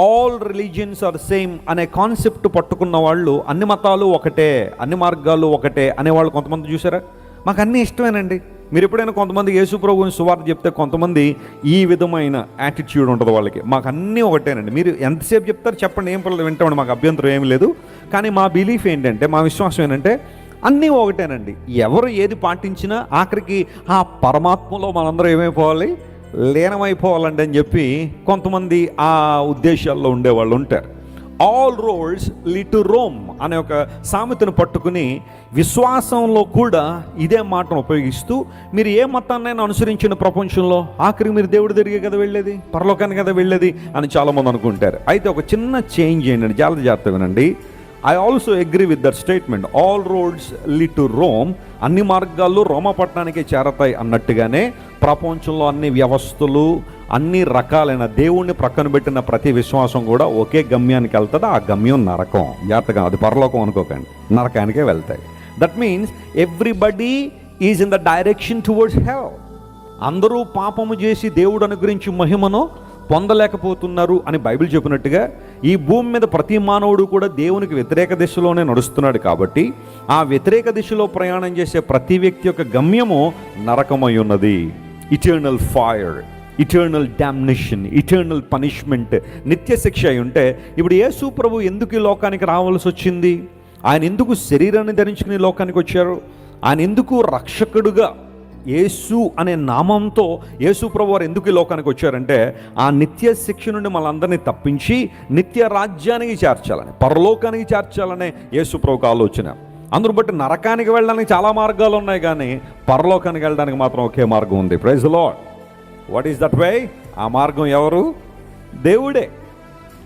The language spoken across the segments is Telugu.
ఆల్ రిలీజియన్స్ ఆర్ సేమ్ అనే కాన్సెప్ట్ పట్టుకున్న వాళ్ళు అన్ని మతాలు ఒకటే అన్ని మార్గాలు ఒకటే అనేవాళ్ళు కొంతమంది చూసారా మాకు అన్నీ ఇష్టమేనండి. మీరు ఎప్పుడైనా కొంతమంది యేసు ప్రభుని సువార్త చెప్తే కొంతమంది ఈ విధమైన యాటిట్యూడ్ ఉంటుంది వాళ్ళకి. మాకు అన్నీ ఒకటేనండి. మీరు ఎంతసేపు చెప్తారు చెప్పండి ఏం పర్లేదు వింటామండి. మాకు అభ్యంతరం ఏమి లేదు. కానీ మా బిలీఫ్ ఏంటంటే మా విశ్వాసం ఏంటంటే అన్నీ ఒకటేనండి. ఎవరు ఏది పాటించినా ఆఖరికి ఆ పరమాత్మలో మనందరం ఏమైపోవాలి? లీనమైపోవాలండి అని చెప్పి కొంతమంది ఆ ఉద్దేశాల్లో ఉండేవాళ్ళు ఉంటారు. All roads lead to Rome అనే ఒక సామెతను పట్టుకుని విశ్వాసంలో కూడా ఇదే మాటను ఉపయోగిస్తూ మీరు ఏ మతాన్నైనా అనుసరించిన ప్రపంచంలో ఆఖరికి మీరు దేవుడి దగ్గరికి కదా వెళ్ళేది పరలోకానికి కదా వెళ్ళేది అని చాలామంది అనుకుంటారు. అయితే ఒక చిన్న చేంజ్ ఏంటండి జాగ్రత్త జాగ్రత్త వినండి. I also agree with that statement all roads lead to Rome అన్ని మార్గాల్లో రోమపట్నానికే చేరతాయి అన్నట్టుగానే ప్రపంచంలో అన్ని వ్యవస్థలు అన్ని రకాలైన దేవుణ్ణి ప్రక్కన పెట్టిన ప్రతి విశ్వాసం కూడా ఒకే గమ్యానికి వెళ్తుంది? ఆ గమ్యం నరకం. జాగ్రత్తగా అది పరలోకం అనుకోకండి. నరకానికే వెళ్తాయి. That means everybody is in the direction towards hell అందరూ పాపము చేసి దేవుడు అనుగ్రహించి మహిమను పొందలేకపోతున్నారు అని బైబిల్ చెప్పినట్టుగా ఈ భూమి మీద ప్రతి మానవుడు కూడా దేవునికి వ్యతిరేక దిశలోనే నడుస్తున్నాడు కాబట్టి ఆ వ్యతిరేక దిశలో ప్రయాణం చేసే ప్రతి వ్యక్తి యొక్క గమ్యము నరకమై ఉన్నది. Eternal fire eternal domination eternal punishment నిత్య శిక్ష అయి ఉంటే ఇప్పుడు యేసు ప్రభు ఎందుకు ఈ లోకానికి రావాల్సి వచ్చింది? ఆయన ఎందుకు శరీరాన్ని ధరించుకుని లోకానికి వచ్చారు? ఆయన ఎందుకు రక్షకుడుగా యేసు అనే నామంతో యేసు ప్రభు వారు ఎందుకు ఈ లోకానికి వచ్చారంటే ఆ నిత్య శిక్ష నుండి మనందరినీ తప్పించి నిత్య రాజ్యానికి చేర్చాలని పరలోకానికి చేర్చాలనే యేసు ప్రభుకు ఆలోచన. అందును బట్టి నరకానికి వెళ్ళడానికి చాలా మార్గాలు ఉన్నాయి కానీ పరలోకానికి వెళ్ళడానికి మాత్రం ఒకే మార్గం ఉంది. Praise Lord what is that way ఆ మార్గం ఎవరు? దేవుడే.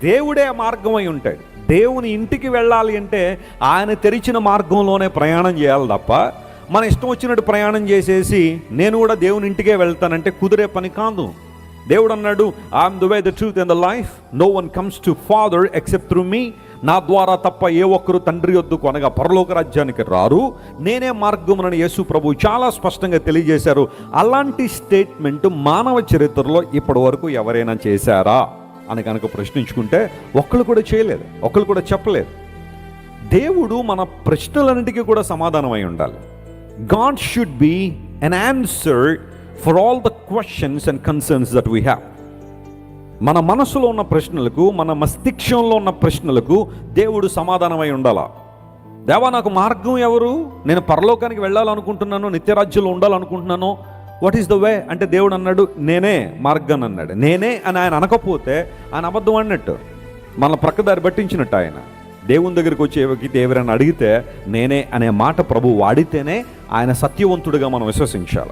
దేవుడే ఆ మార్గం అయి ఉంటాడు. దేవుని ఇంటికి వెళ్ళాలి అంటే ఆయన తెరిచిన మార్గంలోనే ప్రయాణం చేయాలి తప్ప మన ఇష్టం వచ్చినట్టు ప్రయాణం చేసేసి నేను కూడా దేవుని ఇంటికే వెళ్తానంటే కుదిరే పని కాదు. దేవుడు అన్నాడు I'm the way the truth in the life no one comes to father except through me నా ద్వారా తప్ప ఏ ఒక్కరు తండ్రి వద్దకు అనగా పరలోక రాజ్యానికి రారు. నేనే మార్గమునని యేసు ప్రభు చాలా స్పష్టంగా తెలియజేశారు. అలాంటి స్టేట్మెంట్ మానవ చరిత్రలో ఇప్పటి వరకు ఎవరైనా చేశారా? అని కనుక ప్రశ్నించుకుంటే ఒక్కళ్ళు కూడా చేయలేదు ఒక్కరు కూడా చెప్పలేదు. దేవుడు మన ప్రశ్నలన్నిటికీ కూడా సమాధానమై ఉండాలి. God should be an answer for all the questions and concerns that we have మన మనసులో ఉన్న ప్రశ్నలకు మన మస్తిష్కంలో ఉన్న ప్రశ్నలకు దేవుడు సమాధానమై ఉండాలా? దేవా నాకు మార్గం ఎవరు? నేను పరలోకానికి వెళ్ళాలనుకుంటున్నాను నిత్యరాజ్యంలో ఉండాలనుకుంటున్నాను వాట్ ఈస్ ద వే అంటే దేవుడు అన్నాడు నేనే మార్గం అన్నాడు. నేనే అని ఆయన అనకపోతే ఆయన అబద్ధం అన్నట్టు. మన ప్రక్కదారి పట్టించినట్టు ఆయన. దేవుని దగ్గరికి వచ్చే వ్యక్తి ఎవరైనా అడిగితే నేనే అనే మాట ప్రభు వాడితేనే ఆయన సత్యవంతుడిగా మనం విశ్వసించాలి.